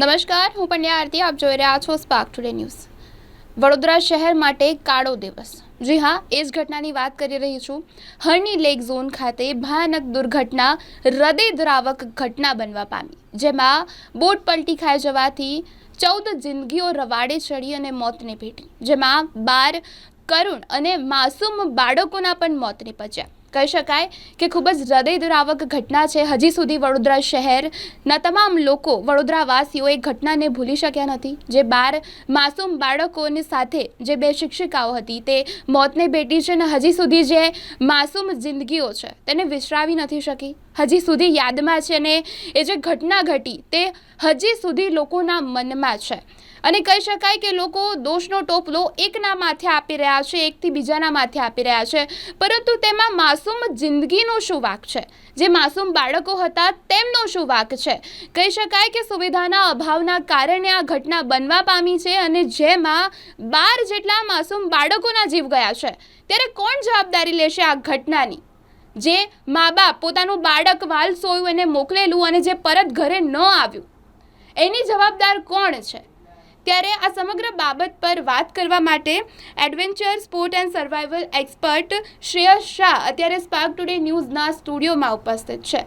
નમસ્કાર, હું પંડ્યા આરતી, આપ જોઈ રહ્યા છો સ્પાર્ક ટુડે ન્યૂઝ વડોદરા શહેર માટે કાળો દિવસ. જી હા, એ જ ઘટનાની વાત કરી રહી છું. હર્ની લેક ઝોન ખાતે ભયાનક દુર્ઘટના હૃદયદ્રાવક ઘટના બનવા પામી, જેમાં બોટ પલટી ખાઈ જવાથી ચૌદ જિંદગીઓ રવાડે ચડી અને મોતને ભેટી, જેમાં બાર કરુણ અને માસૂમ બાળકોના પણ મોત નીપજ્યા. કહી શકાય કે ખૂબ જ હૃદયદ્રાવક ઘટના છે. હજી સુધી વડોદરા શહેરના તમામ લોકો વડોદરાવાસીઓ એ ઘટનાને ભૂલી શક્યા નથી. જે બાર માસૂમ બાળકોની સાથે જે બે શિક્ષિકાઓ હતી તે મોતને ભેટી છે અને હજી સુધી જે માસૂમ જિંદગીઓ છે તેને વિસરાવી નથી શકી. હજી સુધી યાદમાં છે અને એ જે ઘટના ઘટી તે હજી સુધી લોકોના મનમાં છે. અને કહી શકાય કે લોકો દોષનો ટોપલો એકના માથે આપી રહ્યા છે, એકથી બીજાના માથે આપી રહ્યા છે. પરંતુ તેમાં માસૂમ જિંદગીનો શું વાક છે? જે માસૂમ બાળકો હતા તેમનો શું વાક છે? કહી શકાય કે સુવિધાના અભાવના કારણે આ ઘટના બનવા પામી છે અને જેમાં બાર જેટલા માસૂમ બાળકોના જીવ ગયા છે. ત્યારે કોણ જવાબદારી લેશે આ ઘટનાની? જે મા બાપ પોતાનું બાળક વાલ સોયું એને મોકલેલું અને જે પરત ઘરે ન આવ્યું. એની જવાબદાર કોણ છે? ત્યારે આ સમગ્ર બાબત પર વાત કરવા માટે adventure sport and survival expert Shreyas Shah અત્યારે સ્પાર્ક ટુડે ન્યૂઝના સ્ટુડિયોમાં ઉપસ્થિત છે.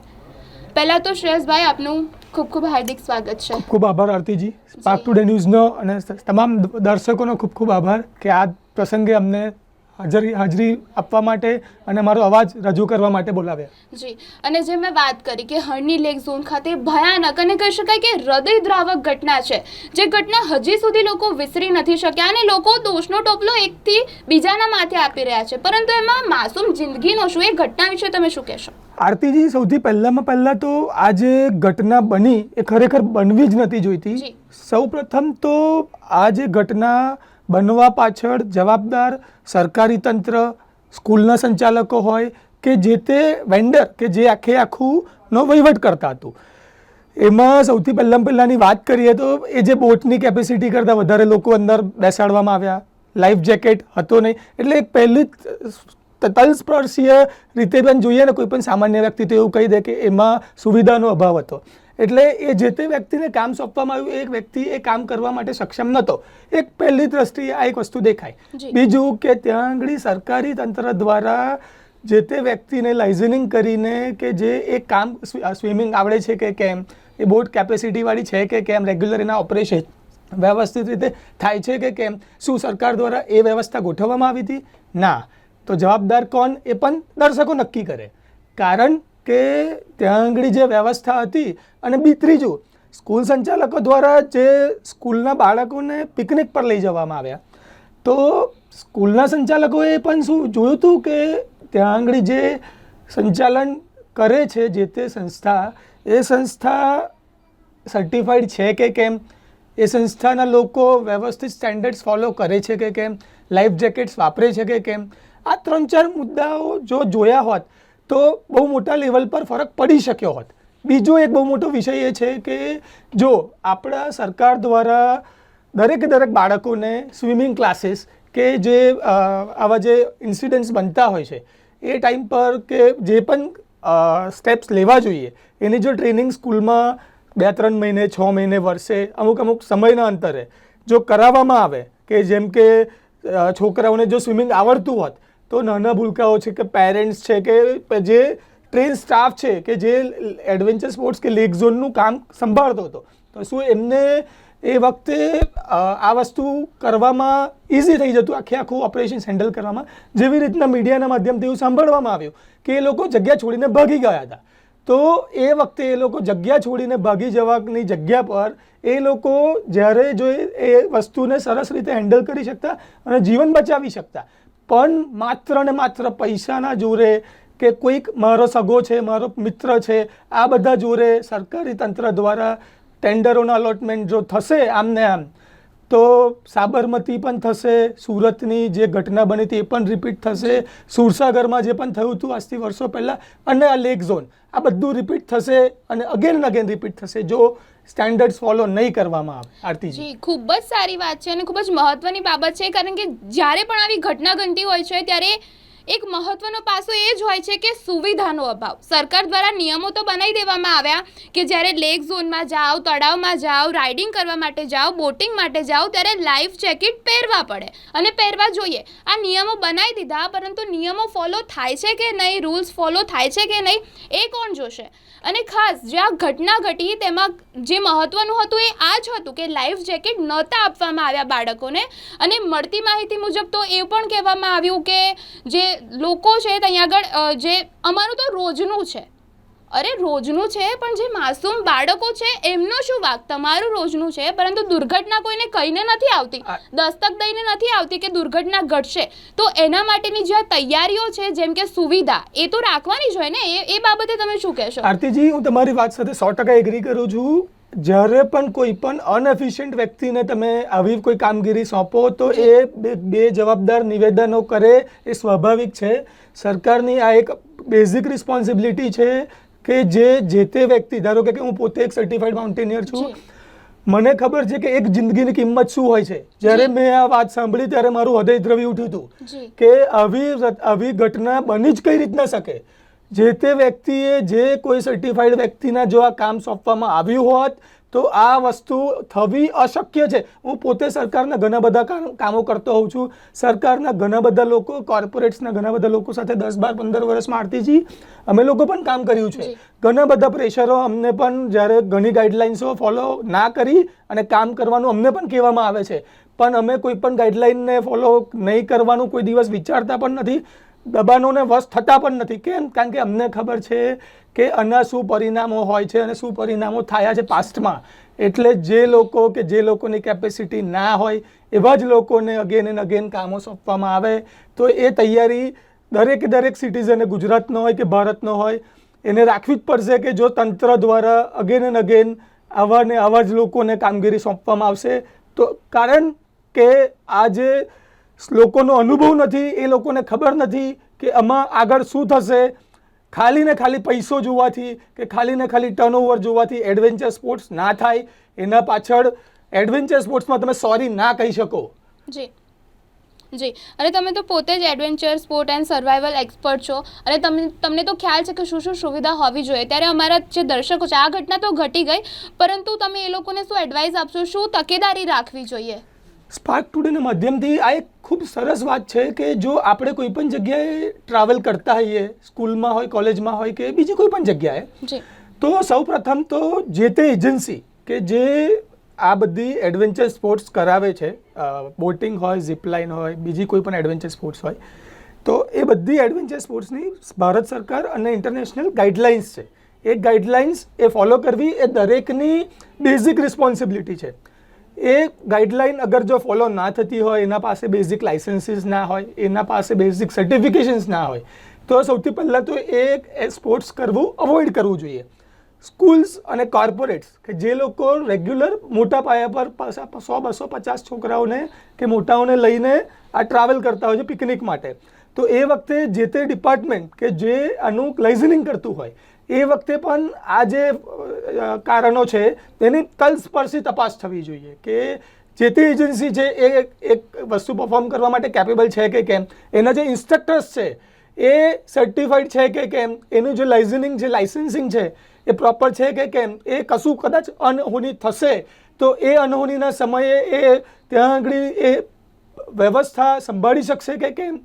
પહેલાં તો શ્રેયસભાઈ આપનું ખૂબ ખૂબ હાર્દિક સ્વાગત છે. ખૂબ આભાર આરતીજી. સ્પાર્ક ટુડે ન્યૂઝનો અને તમામ દર્શકોનો ખૂબ ખૂબ આભાર કે આ પ્રસંગે અમને હાજરી હાજરી આપવા માટે અને મારો અવાજ રજૂ કરવા માટે બોલાવ્યા. જી અને જે મેં વાત કરી કે હરણી લેક ઝોન ખાતે ભયાનક અને કહી શકાય કે હૃદયદ્રાવક ઘટના છે જે ઘટના હજી સુધી લોકો વિસરી નથી શક્યા અને લોકો દોષનો ટોપલો એકથી બીજાના માથે આપી રહ્યા છે. પરંતુ એમાં માસૂમ જિંદગીનો શું એ ઘટના વિશે તમે શું કહેશો? આરતીજી સૌથી પહેલામાં પહેલાં તો આ જે ઘટના બની એ ખરેખર બનવી જ નથી જોઈતી. સૌ પ્રથમ તો આ જે ઘટના બનવા પાછળ જવાબદાર સરકારી તંત્ર, સ્કૂલના સંચાલકો હોય કે જે તે વેન્ડર કે જે આખે આખુંનો વહીવટ કરતા હતું. એમાં સૌથી પહેલાં પહેલાંની વાત કરીએ તો એ જે બોટની કેપેસિટી કરતાં વધારે લોકો અંદર બેસાડવામાં આવ્યા. લાઈફ જેકેટ હતો નહીં. એટલે એક પહેલી તલસ્પર્શીય રીતે પણ જોઈએ ને કોઈ પણ સામાન્ય વ્યક્તિ તો એવું કહી દે કે એમાં સુવિધાનો અભાવ હતો. એટલે એ જે તે વ્યક્તિને કામ સોંપવામાં આવ્યું એક વ્યક્તિ એ કામ કરવા માટે સક્ષમ નહોતો. એક પહેલી દ્રષ્ટિએ આ એક વસ્તુ દેખાય. બીજું કે ત્યાં આગળ સરકારી તંત્ર દ્વારા જે તે વ્યક્તિને લાઇઝનિંગ કરીને કે જે એ કામ સ્વિમિંગ આવડે છે કે કેમ એ બોટ કેપેસિટીવાળી છે કે કેમ રેગ્યુલર એના ઓપરેશન વ્યવસ્થિત રીતે થાય છે કે કેમ શું સરકાર દ્વારા એ વ્યવસ્થા ગોઠવવામાં આવી હતી? ના. તો જવાબદાર કોણ? એ પણ દર્શકો નક્કી કરે. કારણ કે ત્યાં આગળ જે વ્યવસ્થા હતી અને બી ત્રીજું, સ્કૂલ સંચાલકો દ્વારા જે સ્કૂલના બાળકોને પિકનિક પર લઈ જવામાં આવ્યા. તો સ્કૂલના સંચાલકોએ પણ શું જોયું હતું કે ત્યાં આગળ જે સંચાલન કરે છે, જે તે સંસ્થા, એ સંસ્થા સર્ટિફાઈડ છે કે કેમ? એ સંસ્થાના લોકો વ્યવસ્થિત સ્ટેન્ડર્ડ્સ ફોલો કરે છે કે કેમ? લાઈફ જેકેટ્સ વાપરે છે કે કેમ? આ ત્રણ ચાર મુદ્દાઓ જો જોયા હોત તો બહુ મોટા લેવલ પર ફરક પડી શક્યો હોત. બીજો એક બહુ મોટો વિષય એ છે કે જો આપણા સરકાર દ્વારા દરેકે દરેક બાળકોને સ્વિમિંગ ક્લાસીસ કે જે આવા જે ઇન્સિડન્ટ્સ બનતા હોય છે, એ ટાઈમ પર કે જે પણ સ્ટેપ્સ લેવા જોઈએ, એની જો ટ્રેનિંગ સ્કૂલમાં બે ત્રણ મહિને, છ મહિને વર્ષે અમુક અમુક સમયના અંતરે જો કરાવવામાં આવે કે જેમ કે છોકરાઓને જો સ્વિમિંગ આવડતું હોત તો નાના ભૂલકાઓ છે કે પેરેન્ટ્સ છે કે જે ટ્રેન સ્ટાફ છે કે જે એડવેન્ચર સ્પોર્ટ્સ કે લેક ઝોનનું કામ સંભાળતો હતો. તો શું એમને એ વખતે આ વસ્તુ કરવામાં ઇઝી થઈ જતું? આખે આખું ઓપરેશન હેન્ડલ કરવામાં? જેવી રીતના મીડિયાના માધ્યમથી એવું સાંભળવામાં આવ્યું કે એ લોકો જગ્યા છોડીને ભાગી ગયા હતા. તો એ વખતે એ લોકો જગ્યા છોડીને ભાગી જવાની જગ્યા પર એ લોકો જ્યારે જો એ- વસ્તુને સરસ રીતે હેન્ડલ કરી શકતા અને જીવન બચાવી શકતા પણ માત્ર ને માત્ર પૈસાના જોરે કે કોઈક મારો સગો છે, મારો મિત્ર છે, આ બધા જોરે સરકારી તંત્ર દ્વારા ટેન્ડરોના અલોટમેન્ટ જો થશે આમને આમ, તો સાબરમતી પણ થશે, સુરતની જે ઘટના બની હતી એ પણ રિપીટ થશે, સુરસાગરમાં જે પણ થયું હતું આજથી વર્ષો પહેલાં, અને આ લેક ઝોન આ બધું રિપીટ થશે અને અગેન એન્ડ અગેન રિપીટ થશે. જો સ્ટેન્ડર્ડ્સ ફોલો નહીં કરવામાં આવે, આરતીજી. ખૂબ જ સારી વાત છે અને ખૂબ જ મહત્વની બાબત છે, કારણ કે જ્યારે પણ આવી ઘટના ઘટતી હોય છે, ત્યારે એક મહત્વનો પાસો એ જ હોય છે કે સુવિધાનો અભાવ. સરકાર દ્વારા નિયમો તો બનાવી દેવામાં આવ્યા કે જ્યારે લેક ઝોનમાં જાઓ, તળાવમાં જાઓ રાઇડિંગ કરવા માટે જાઓ બોટિંગ માટે જાઓ, ત્યારે લાઈફ જેકેટ પહેરવા પડે અને પહેરવા જોઈએ. આ નિયમો બનાવી દીધા, પરંતુ નિયમો ફોલો થાય છે કે નહીં રૂલ્સ ફોલો થાય છે કે નહીં, એ કોણ જોશે? અને ખાસ, જે આ ઘટના ઘટી, તેમાં જે મહત્વનું હતું એ આ જ હતું કે લાઈફ જેકેટ નહોતા આપવામાં આવ્યા બાળકોને. અને મળતી માહિતી મુજબ તો એ પણ કહેવામાં આવ્યું કે જે લોકો છે ત્યાં આગળ જે અમારું તો રોજનું છે. અરે રોજનું છે પણ જે માસૂમ બાળકો છે એમનો શું વાક? તમારું રોજનું છે પરંતુ દુર્ઘટના કોઈને કહીને નથી આવતી. દસ્તક દઈને નથી આવતી કે દુર્ઘટના ઘટશે. તો એના માટેની જે તૈયારીઓ છે જેમ કે સુવિધા એ તો રાખવાની જ હોય ને? એ એ બાબતે તમે શું કહેશો? આરતીજી હું તમારી વાત સાથે સો ટકા એગ્રી કરું છું. જ્યારે પણ કોઈ પણ અનએફિશિયન્ટ વ્યક્તિને તમે આવી કોઈ કામગીરી સોંપો તો એ બે બે જવાબદાર નિવેદનો કરે એ સ્વાભાવિક છે. સરકારની આ એક બેઝિક રિસ્પોન્સિબિલિટી છે કે જે જે તે વ્યક્તિ ધારો કે હું પોતે એક સર્ટિફાઈડ માઉન્ટેનિયર છું મને ખબર છે કે એક જિંદગીની કિંમત શું હોય છે. જ્યારે મેં આ વાત સાંભળી ત્યારે મારું હૃદય દ્રવી ઉઠ્યું હતું કે આવી આવી ઘટના બની જ કઈ રીતના શકે? જે તે વ્યક્તિએ જે કોઈ સર્ટિફાઈડ વ્યક્તિના જો આ કામ સોંપવામાં આવ્યું હોત તો આ વસ્તુ થવી અશક્ય છે. હું પોતે સરકારના ઘણા બધા કામ- કરતો હોઉં છું. સરકારના ઘણા બધા લોકો કોર્પોરેટ્સના ઘણા બધા લોકો સાથે દસ બાર પંદર વર્ષમાં આરતીજી અમે લોકો પણ કામ કર્યું છે. ઘણા બધા પ્રેશરો અમને પણ જ્યારે ઘણી ગાઈડલાઇન્સો ફોલો ના કરી અને કામ કરવાનું અમને પણ કહેવામાં આવે છે. પણ અમે કોઈ પણ ગાઈડલાઇનને ફોલો નહીં કરવાનું કોઈ દિવસ વિચારતા પણ નથી. દબાણોને વશ થતા પણ નથી. કેમ? કારણ કે અમને ખબર છે કે આના શું પરિણામો હોય છે અને શું પરિણામો થયા છે પાસ્ટમાં એટલે જે લોકો કે જે લોકોની કેપેસિટી ના હોય, એવા જ લોકોને અગેન એન્ડ અગેન કામો સોંપવામાં આવે. તો એ તૈયારી દરેકે દરેક સિટીઝને ગુજરાતનો હોય કે ભારતનો હોય, એને રાખવી જ પડશે કે જો તંત્ર દ્વારા અગેન એન્ડ અગેન આવા ને આવા જ લોકોને કામગીરી સોંપવામાં આવશે. તો કારણ કે આ જે લોકોનો અનુભવ નથી, એ લોકોને ખબર નથી કે આમાં આગળ શું થશે. ખાલી ને ખાલી પૈસો જોવાથી કે ખાલી ને ખાલી ટર્નઓવર જોવાથી એડવેન્ચર સ્પોર્ટ્સ ના થાય. એના પાછળ એડવેન્ચર સ્પોર્ટ્સમાં તમે સોરી ના કહી શકો. જી. જી. અને તમે તો પોતે જ adventure sport and survival expert છો. અને તમને તમને તો ખ્યાલ છે કે શું શું સુવિધા હોવી જોઈએ. ત્યારે અમારા જે દર્શકો છે, આ ઘટના તો ઘટી ગઈ, પરંતુ તમે એ લોકોને શું એડવાઇસ આપશો? શું તકેદારી રાખવી જોઈએ? સ્પાર્ક ટુડેના માધ્યમથી આ એક ખૂબ સરસ વાત છે કે જો આપણે કોઈ પણ જગ્યાએ ટ્રાવેલ કરતા હોઈએ સ્કૂલમાં હોય કોલેજમાં હોય કે બીજી કોઈ પણ જગ્યાએ તો સૌ પ્રથમ તો જે તે એજન્સી કે જે આ બધી એડવેન્ચર સ્પોર્ટ્સ કરાવે છે બોટિંગ હોય ઝીપલાઇન હોય બીજી કોઈ પણ એડવેન્ચર સ્પોર્ટ્સ હોય તો એ બધી એડવેન્ચર સ્પોર્ટ્સની ભારત સરકાર અને ઇન્ટરનેશનલ ગાઈડલાઇન્સ છે. એ ગાઈડલાઇન્સ એ ફોલો કરવી એ દરેકની બેઝિક રિસ્પોન્સિબિલિટી છે. એ ગાઈડલાઇન અગર જો ફોલો ના થતી હોય, એના પાસે બેઝિક લાઇસન્સીસ ના હોય, એના પાસે બેઝિક સર્ટિફિકેશન્સ ના હોય, તો સૌથી પહેલાં તો એ સ્પોર્ટ્સ કરવું અવોઇડ કરવું જોઈએ. સ્કૂલ્સ અને કોર્પોરેટ્સ કે જે લોકો રેગ્યુલર મોટા પાયા પર સો, બસો, પચાસ છોકરાઓને કે મોટાઓને લઈને આ ટ્રાવેલ કરતા હોય છે પિકનિક માટે. તો એ વખતે જે તે ડિપાર્ટમેન્ટ કે જે આનું લાઇઝનિંગ કરતું હોય એ વખતે પણ આ જે કારણો છે, તેની તલસ્પર્શી તપાસ થવી જોઈએ કે જે તે એજન્સી છે, એ એક- વસ્તુ પરફોર્મ કરવા માટે કેપેબલ છે કે કેમ? એના જે ઇન્સ્ટ્રક્ટર્સ છે, એ સર્ટિફાઈડ છે કે કેમ? એનું જે લાઇઝનિંગ છે લાઇસન્સિંગ છે, એ પ્રોપર છે કે કેમ? એ કશું કદાચ અનહોની થશે, તો એ અનહોનીના સમયે એ ત્યાં આગળ એ વ્યવસ્થા સંભાળી શકશે કે કેમ?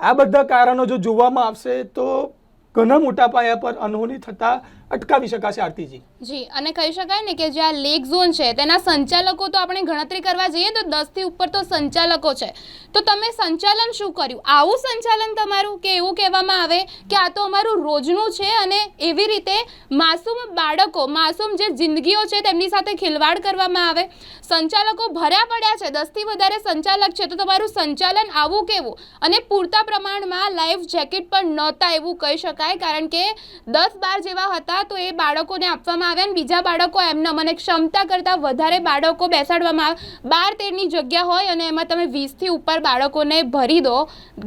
આ બધા કારણો જો જોવામાં આવશે તો ઘણા મોટા પાયા પર અનહોની થતાં અટકાવી શકાશે આરતીજી. જી, અને કહી શકાય ને કે જે આ લેક ઝોન છે, તેના સંચાલકો તો આપણે ગણતરી કરવા જઈએ તો દસથી ઉપર તો સંચાલકો છે. તો તમે સંચાલન શું કર્યું? આવું સંચાલન તમારું કે એવું કહેવામાં આવે કે આ તો અમારું રોજનું છે અને એવી રીતે માસૂમ બાળકો, માસૂમ જે જિંદગીઓ છે તેમની સાથે ખિલવાડ કરવામાં આવે. સંચાલકો ભર્યા પડ્યા છે, દસથી વધારે સંચાલક છે, તો તમારું સંચાલન આવું કેવું અને પૂરતા પ્રમાણમાં લાઈફ જેકેટ પણ નહોતા એવું કહી શકાય, કારણ કે દસ બાર જેવા હતા તો એ બાળકોને આપવામાં આવ્યા અને બીજા બાળકો એમના મને ક્ષમતા કરતાં વધારે બાળકો બેસાડવામાં આવે બાર તેરની જગ્યા હોય અને એમાં તમે વીસથી ઉપર બાળકોને ભરી દો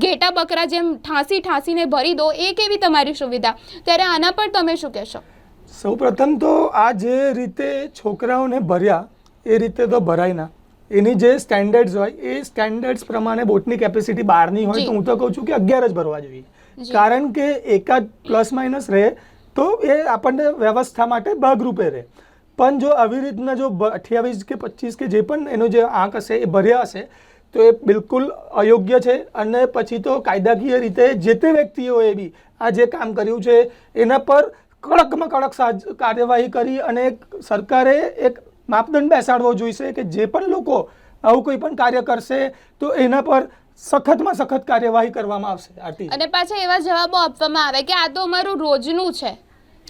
ઘેટા બકરા જેમ ઠાંસી ઠાંસીને ભરી દો એ કેવી તમારી સુવિધા? ત્યારે આના પર તમે શું કહેશો? સૌપ્રથમ તો આ જે રીતે છોકરાઓને ભર્યા એ રીતે તો ભરાય ના. એની જે સ્ટેન્ડર્ડ્સ હોય એ સ્ટેન્ડર્ડ્સ પ્રમાણે બોટની કેપેસિટી બહારની હોય તો હું તો કહું છું કે અગિયાર જ ભરવા જોઈએ. કારણ કે એકાદ પ્લસ માઇનસ રહે તો એ આપણને વ્યવસ્થા માટે ભાગરૂપે રહે. પણ જો આવી રીતના જો અઠ્યાવીસ કે પચીસ કે જે પણ એનો જે આંક હશે, એ ભર્યા હશે, તો એ બિલકુલ અયોગ્ય છે. અને પછી તો કાયદાકીય રીતે જે તે વ્યક્તિઓએ બી આ જે કામ કર્યું છે, એના પર કડકમાં કડક કાર્યવાહી કરી અને સરકારે એક માપદંડ બેસાડવો જોઈશે કે જે પણ લોકો આવું કોઈ પણ કાર્ય કરશે, તો એના પર સખતમાં સખત કાર્યવાહી કરવામાં આવશે, આરતી. અને પાછા એવા જવાબો આપવામાં આવે કે આ તો અમારું રોજનું છે.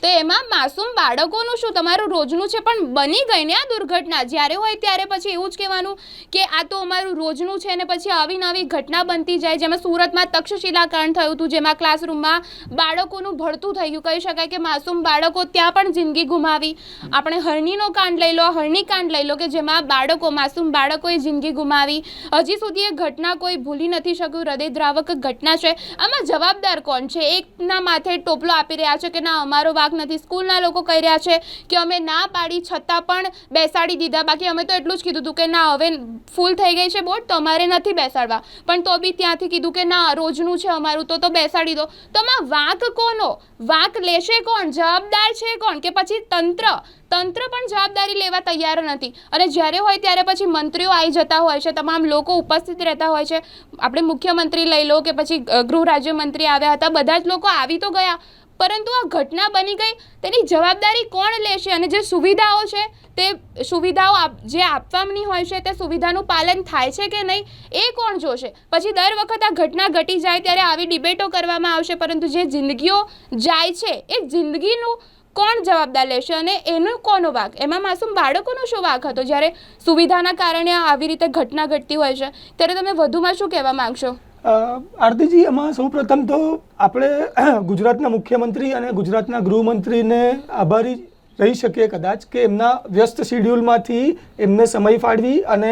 તો એમાં માસૂમ બાળકોનું શું? તમારું રોજનું છે, પણ બની ગઈ ને આ દુર્ઘટના? જ્યારે હોય ત્યારે પછી એવું જ કહેવાનું કે આ તો અમારું રોજનું છે ને પછી આવી નવી ઘટના બનતી જાય, જેમાં સુરતમાં તક્ષશિલા કાંડ થયું હતું, જેમાં ક્લાસરૂમમાં બાળકોનું ભળતું થઈ ગયું. કહી શકાય કે માસૂમ બાળકો ત્યાં પણ જિંદગી ગુમાવી. આપણે હરણીનો કાંડ લઈ લો, હરણી કાંડ લઈ લો, કે જેમાં બાળકો, માસૂમ બાળકોએ જિંદગી ગુમાવી. હજી સુધી એ ઘટના કોઈ ભૂલી નથી શક્યું. હૃદયદ્રાવક ઘટના છે. આમાં જવાબદાર કોણ છે? એકના માથે ટોપલો આપી રહ્યા છે કે ના, અમારો વાક નથી. સ્કૂલના લોકો કહી રહ્યા છે કે અમે ના પાડી છતાં પણ બેસાડી દીધા. બાકી અમે તો એટલું જ કીધું હતું કે ના, હવે ફૂલ થઈ ગઈ છે બોટ તો અમારે નથી બેસાડવા. પણ તો બી ત્યાંથી કીધું કે ના, રોજનું છે અમારું, તો તો બેસાડી દો. તો આમાં વાંક કોનો? વાંક લેશે કોણ? જવાબદાર છે કોણ? કે પછી તંત્ર? તંત્ર પણ જવાબદારી લેવા તૈયાર નથી. અને જ્યારે હોય ત્યારે પછી મંત્રીઓ આવી જતા હોય છે, તમામ લોકો ઉપસ્થિત રહેતા હોય છે. આપણે મુખ્યમંત્રી લઈ લો કે પછી ગૃહ રાજ્યમંત્રી આવ્યા હતા, બધા જ લોકો આવી તો ગયા. પરંતુ આ ઘટના બની ગઈ, તેની જવાબદારી કોણ લેશે અને જે સુવિધાઓ છે, તે સુવિધાઓ જે આપવાની હોય છે, તે સુવિધાનું પાલન થાય છે કે નહીં, એ કોણ જોશે? પછી દર વખત આ ઘટના ઘટી જાય ત્યારે આવી ડિબેટો કરવામાં આવશે, પરંતુ જે જિંદગીઓ જાય છે, એ જિંદગીનું કોણ જવાબદાર લેશે અને એનો કોનો વાક? એમાં માસૂમ બાળકોનો શું વાક હતો? જ્યારે સુવિધાના કારણે આવી રીતે ઘટના ઘટતી હોય છે, ત્યારે તમે વધુમાં શું કહેવા માંગશો? આરતીજી, એમાં સૌપ્રથમ તો આપણે ગુજરાતના મુખ્યમંત્રી અને ગુજરાતના ગૃહમંત્રીને આભારી રહી શકીએ કદાચ કે એમના વ્યસ્ત શિડ્યુલમાંથી એમને સમય ફાળવી અને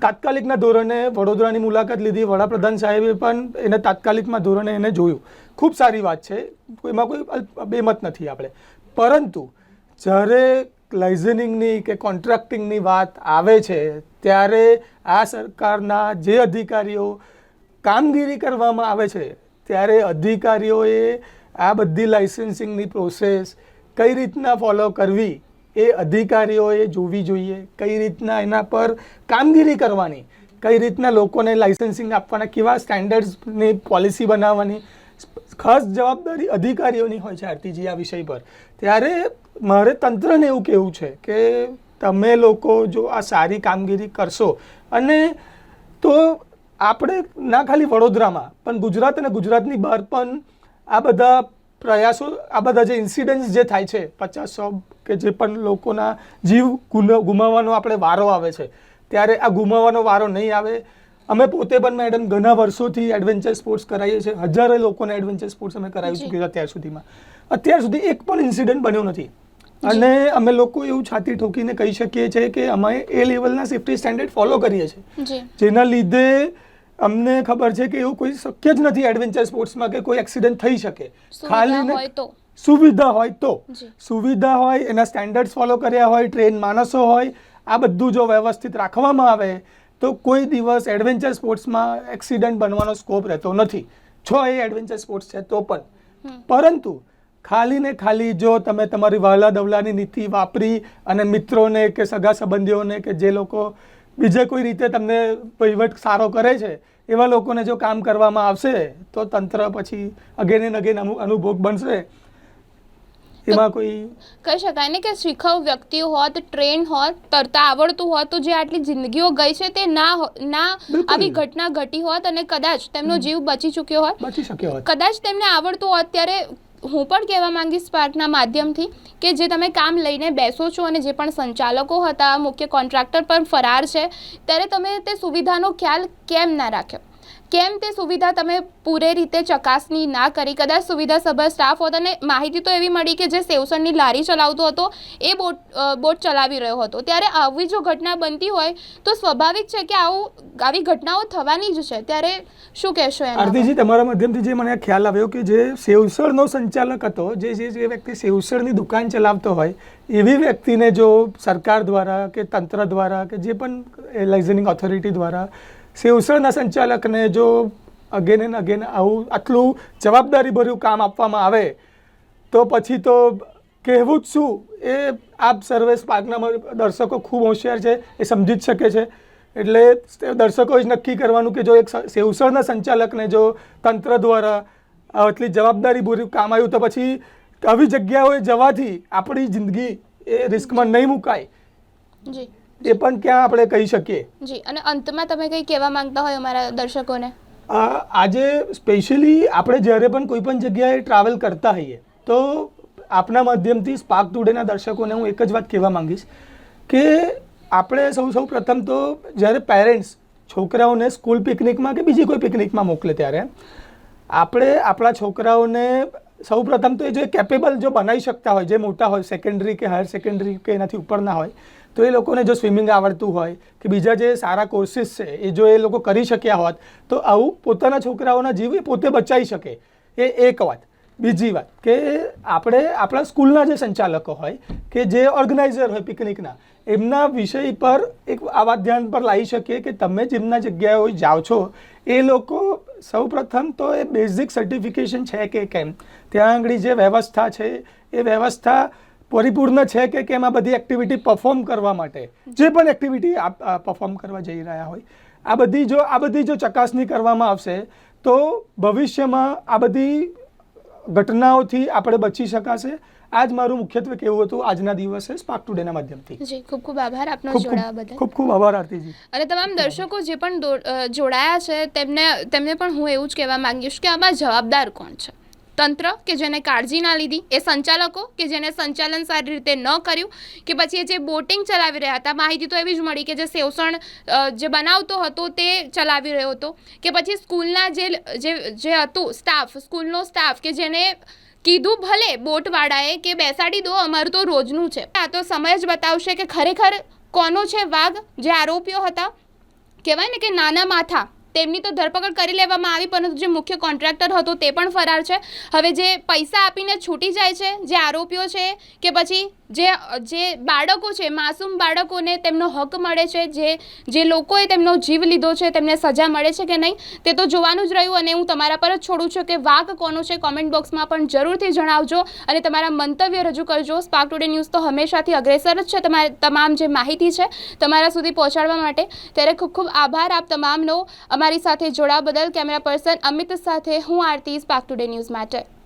તાત્કાલિકના ધોરણે વડોદરાની મુલાકાત લીધી. વડાપ્રધાન સાહેબે પણ એને તાત્કાલિકમાં ધોરણે એને જોયું. ખૂબ સારી વાત છે. એમાં કોઈ બેમત નથી આપણે. પરંતુ જ્યારે લાઇઝનિંગની કે કોન્ટ્રાક્ટિંગની વાત આવે છે, ત્યારે આ સરકારના જે અધિકારીઓ કામગીરી કરવામાં આવે છે, ત્યારે અધિકારીઓએ આ બધી લાઇસન્સિંગની પ્રોસેસ કઈ રીતના ફોલો કરવી એ અધિકારીઓએ જોવી જોઈએ, કઈ રીતના એના પર કામગીરી કરવાની, કઈ રીતના લોકોને લાઇસન્સિંગ આપવાના, કેવા સ્ટેન્ડર્ડ્સની પોલિસી બનાવવાની. ખાસ જવાબદારી અધિકારીઓની હોય છે આરતીજી આ વિષય પર. ત્યારે મારે તંત્રને એવું કહેવું છે કે તમે લોકો જો આ સારી કામગીરી કરશો અને તો આપણે ના ખાલી વડોદરામાં પણ ગુજરાત અને ગુજરાતની બહાર પણ આ બધા પ્રયાસો આ બધા જે ઇન્સિડન્ટ્સ જે થાય છે પચાસ સો કે જે પણ લોકોના જીવ ગુમાવવાનો આપણે વારો આવે છે ત્યારે આ ગુમાવવાનો વારો નહીં આવે. અમે પોતે પણ મેડમ ઘણા વર્ષોથી એડવેન્ચર સ્પોર્ટ્સ કરાવીએ છીએ હજારો લોકોને એડવેન્ચર સ્પોર્ટ્સ અમે કરાવી. ચૂક્યા અત્યાર સુધીમાં. અત્યાર સુધી એક પણ ઇન્સિડન્ટ બન્યો નથી. અને અમે લોકો એવું છાતી ઠોકીને કહી શકીએ છીએ કે અમે એ લેવલના સેફ્ટી સ્ટેન્ડર્ડ ફોલો કરીએ છીએ. જેના લીધે અમને ખબર છે કે એવું કોઈ શક્ય જ નથી એડવેન્ચર સ્પોર્ટ્સમાં કે કોઈ એક્સિડન્ટ થઈ શકે. તો. સુવિધા હોય તો. સુવિધા હોય એના સ્ટેન્ડર્ડ્સ ફોલો કર્યા હોય ટ્રેન માણસો હોય આ બધું જો વ્યવસ્થિત રાખવામાં આવે તો કોઈ દિવસ એડવેન્ચર સ્પોર્ટ્સમાં એક્સિડન્ટ બનવાનો સ્કોપ રહેતો નથી. છ એ એડવેન્ચર સ્પોર્ટ્સ છે તો પણ. પરંતુ ખાલી ને ખાલી જો તમે તમારી વહાલા દવલાની નીતિ વાપરી અને મિત્રોને કે સગા સંબંધીઓને કે જે લોકો બીજે કોઈ રીતે તમને વહીવટ સારો કરે છે એવા લોકોને જો કામ કરવામાં આવશે તો તંત્ર પછી અગેન એન્ડ અગેન અનુભોગ બનશે. એમાં કોઈ કહી શકાય ને કે શીખવ વ્યક્તિ હોત ટ્રેન હોત તરતા આવડતું હોત તો જે આટલી જિંદગીઓ ગઈ છે તે ના ના. આવી ઘટના ઘટી હોત અને કદાચ તેમનો જીવ બચી ચૂક્યો હોત. બચી શક્યો હોત. કદાચ તેમને આવડતું હોત ત્યારે હું પણ કહેવા માંગીશ સ્પાર્કના માધ્યમથી કે જે તમે કામ લઈને બેસો છો અને જે પણ સંચાલકો હતા, મુખ્ય કોન્ટ્રાક્ટર પણ ફરાર છે, ત્યારે તમે તે સુવિધાનો ખ્યાલ કેમ ના રાખ્યો? કેમ તે સુવિધા તમે પૂરે રીતે ચકાસણી ના કરી? કદાચ સુવિધા સભર સ્ટાફ હોત અને માહિતી તો એવી મળી કે જે સેવસણની લારી ચલાવતો હતો, એ બોટ બોટ ચલાવી રહ્યો હતો. ત્યારે આવી જો ઘટના બનતી હોય, તો સ્વાભાવિક છે કે આવું, આવી ઘટનાઓ થવાની જ છે. ત્યારે શું કહેશો? આરતીજી, તમારા માધ્યમથી જે મને ખ્યાલ આવ્યો કે જે સેવસળનો સંચાલક હતો, જે જે જે વ્યક્તિ સેવસળની દુકાન ચલાવતો હોય, એવી વ્યક્તિને જો સરકાર દ્વારા કે તંત્ર દ્વારા કે જે પણ લાઇઝનિંગ ઓથોરિટી દ્વારા સેવસળના સંચાલકને જો અગેન એન્ડ અગેન આવું આટલું જવાબદારીભર્યું કામ આપવામાં આવે, તો પછી તો કહેવું જ શું? એ આપ સર્વે સ્પાર્કના દર્શકો ખૂબ હોશિયાર છે, એ સમજી જ શકે છે. એટલે દર્શકોએ જ નક્કી કરવાનું કે જો એક શિવસેના સંચાલકને જો તંત્ર દ્વારા આટલી જવાબદારીભર્યું કામ આવ્યું, તો પછી આવી જગ્યાઓએ જવાથી આપણી જિંદગી એ રિસ્કમાં નહીં મુકાય. જી. એ પણ ક્યાં આપણે કહી શકીએ? જી અને અંતમાં તમે કંઈ કહેવા માંગતા હોય અમારા દર્શકોને? આજે સ્પેશિયલી આપણે જ્યારે પણ કોઈ પણ જગ્યાએ ટ્રાવેલ કરતા હોઈએ તો આપના માધ્યમથી સ્પાર્ક ટુડેના દર્શકોને હું એક જ વાત કહેવા માંગીશ કે આપણે સૌ સૌ પ્રથમ તો જ્યારે પેરેન્ટ્સ છોકરાઓને સ્કૂલ પિકનિકમાં કે બીજી કોઈ પિકનિકમાં મોકલે ત્યારે આપણે આપણા છોકરાઓને સૌ પ્રથમ તો એ જો કેપેબલ જો બનાવી શકતા હોય જે મોટા હોય સેકન્ડરી કે હાયર સેકન્ડરી કે એનાથી ઉપરના હોય તો એ લોકોને જો સ્વિમિંગ આવડતું હોય કે બીજા જે સારા કોર્સિસ છે, એ જો એ લોકો કરી શક્યા હોત, તો આવું પોતાના છોકરાઓના જીવ એ પોતે બચાવી શકે. એ એક વાત. બીજી વાત કે આપણે આપણા સ્કૂલના જે સંચાલકો હોય કે જે ઓર્ગેનાઇઝર હોય પિકનિકના, એમના વિષય પર એક આ વાત ધ્યાન પર લાવી શકીએ કે તમે જેમના જગ્યાએ જાઓ છો, એ લોકો સૌ પ્રથમ તો એ બેઝિક સર્ટિફિકેશન છે કે કેમ? ત્યાં આગળ જે વ્યવસ્થા છે, એ વ્યવસ્થા પરિપૂર્ણ છે કે કેમ આ બધી એક્ટિવિટી પરફોર્મ કરવા માટે? જે પણ એક્ટિવિટી પરફોર્મ કરવા જઈ રહ્યા હોય. આ બધી જો આ બધી જો ચકાસણી કરવામાં આવશે તો ભવિષ્યમાં આ બધી ઘટનાઓથી આપણે બચી શકાશે. આ જ મારું મુખ્યત્વે કેવું હતું આજના દિવસે સ્પાર્ક ટુડેના માધ્યમથી. જી ખૂબ ખૂબ આભાર આપનો ખૂબ જોડાવા બદલ. ખૂબ ખૂબ આભાર આરતીજી. અને તમામ દર્શકો જે પણ જોડાયા છે તેમને તેમને પણ હું એવું જ કહેવા માંગીશ કે આમાં જવાબદાર કોણ છે? તંત્ર કે જેને કાળજી ના લીધી, એ સંચાલકો કે જેને સંચાલન સારી રીતે ન કર્યું, કે પછી એ જે બોટિંગ ચલાવી રહ્યા હતા, માહિતી તો એવી જ મળી કે જે સેવસણ જે બનાવતો હતો તે ચલાવી રહ્યો હતો, કે પછી સ્કૂલના જે જે જે હતું સ્ટાફ, સ્કૂલનો સ્ટાફ કે જેને કીધું ભલે બોટવાળાએ કે બેસાડી દો, અમારું તો રોજનું છે. આ તો સમય જ બતાવશે કે ખરેખર કોનો છે વાઘ? જે આરોપીઓ હતા, કહેવાય ને કે નાના માથા તેમની તો ધરપકડ કરી લેવામાં આવી, પરંતુ જે મુખ્ય કોન્ટ્રાક્ટર હતો તે પણ ફરાર છે. હવે જે પૈસા આપીને છૂટી જાય છે, જે આરોપીઓ છે કે પછી જે જે બાળકો છે, માસૂમ બાળકોને તેમનો હક મળે છે, જે જે લોકોએ તેમનો જીવ લીધો છે, તેમને સજા મળે છે કે નહીં, તે તો જોવાનું જ રહ્યું અને હું તમારા પર જ છોડું છું કે વાક કોનો છે કોમેન્ટ બોક્સમાં પણ જરૂરથી જણાવજો અને તમારા મંતવ્ય રજૂ કરજો. સ્પાર્ક ટુડે ન્યૂઝ તો હંમેશાથી અગ્રેસર જ છે તમારે તમામ જે માહિતી છે, તમારા સુધી પહોંચાડવા માટે. ત્યારે ખૂબ ખૂબ આભાર આપ તમામનો. અમારી સાથે જોડાવા બદલ કેમેરા પર્સન અમિત સાથે હું આરતી સ્પાર્ક ટુડે ન્યૂઝ માટે.